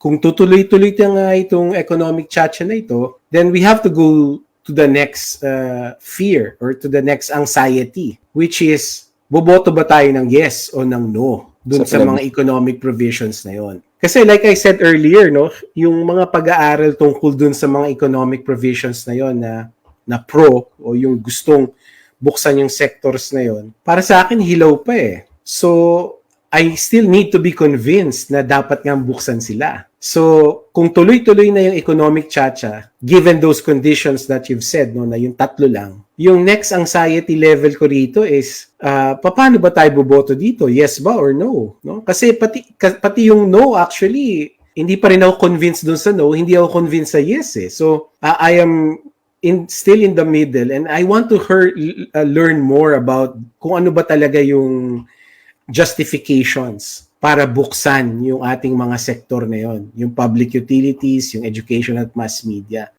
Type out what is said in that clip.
kung tutuloy-tuloy nga itong economic chacha na ito, then we have to go to the next uh, fear or to the next anxiety, which is, boboto ba tayo ng yes o ng no dun Sa sa mga economic provisions na yon. Kasi like I said earlier, no, yung mga pag-aaral tungkol dun sa mga economic provisions na yon na na pro o yung gustong buksan yung sectors na yon, para sa akin hilaw pa eh. So I still need to be convinced na dapat nga buksan sila. So, kung tuloy-tuloy na yung economic chacha, given those conditions that you've said, no, na yung tatlo lang, yung next anxiety level ko rito is, uh, paano ba tayo boboto dito? Yes ba or no? no? Kasi pati, pati yung no, actually, hindi pa rin ako convinced dun sa no, hindi ako convinced sa yes eh. So, uh, I am in still in the middle and I want to hear, uh, learn more about kung ano ba talaga yung justifications para buksan yung ating mga sektor na yon, yung public utilities, yung education at mass media.